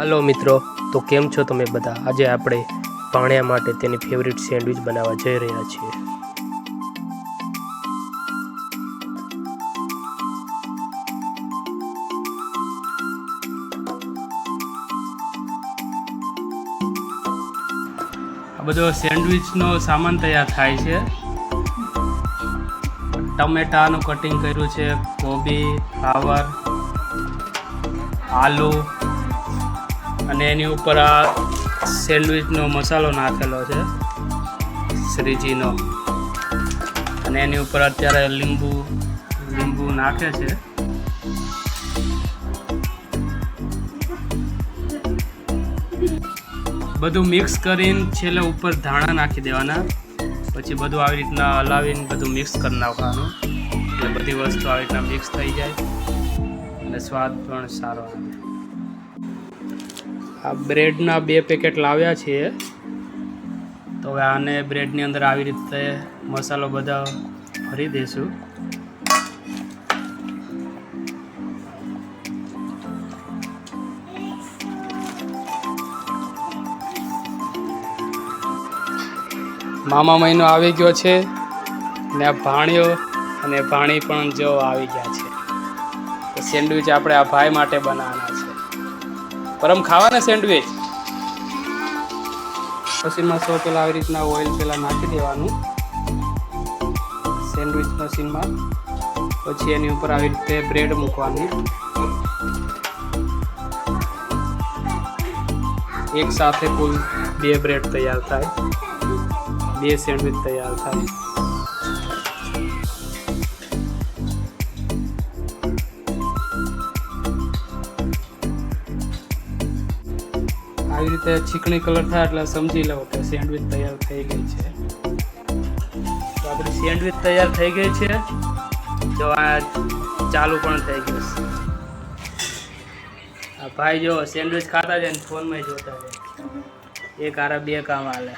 Hello મિત્રો, તો કેમ છો તમે બધા? આજે આપણે પાણ્યા માટે તેની ફેવરિટ સેન્ડવિચ બનાવવા જઈ રહ્યા છીએ. બધો સેન્ડવિચનો સામાન તૈયાર થાય છે. ટમેટાનું કટિંગ કર્યું છે, કોબી ફ્લાવર આલુ અને એની ઉપર આ સેન્ડવિચનો મસાલો નાખેલો છે, શ્રીજીનો. અને એની ઉપર અત્યારે લીંબુ લીંબુ નાખે છે. બધું મિક્સ કરીને છેલ્લે ઉપર ધાણા નાખી દેવાના. પછી બધું આવી રીતના હલાવીને બધું મિક્સ કરી નાખવાનું. એટલે બધી વસ્તુ આવી રીતના મિક્સ થઈ જાય. અને સ્વાદ પણ સારો આવે. આ બ્રેડના બે પેકેટ લાવ્યા છીએ તો હવે આને બ્રેડની અંદર આવી રીતે મસાલો બધા ભરી દઈશું મામા મહિનો આવી ગયો છે ને આ ભાણિયો અને ભાણી પણ જો આવી ગયા છે. સેન્ડવિચ આપણે આ ભાઈ માટે બનાવવાના છે પરમ ખાવાના સેન્ડવિચ. મશીનમાં સૌ પેલા આવી રીતના ઓઇલ પેલા નાખી દેવાનું. સેન્ડવિચ મશીનમાં. પછી એની ઉપર આવી રીતે બ્રેડ મૂકવાની. એક સાથે કુલ બે બ્રેડ તૈયાર થાય. બે સેન્ડવિચ તૈયાર થાય. આવી રીતે ચીકણી કલર થાય એટલે સમજી લો કે સેન્ડવિચ તૈયાર થઈ ગઈ છે. તો આપણી સેન્ડવિચ તૈયાર થઈ ગઈ છે. જો આ ચાલુ પણ થઈ ગયું છે. આ ભાઈ જો સેન્ડવિચ ખાતા છે ને ફોનમાં જોતા છે એક આરા બે કામ હાલે.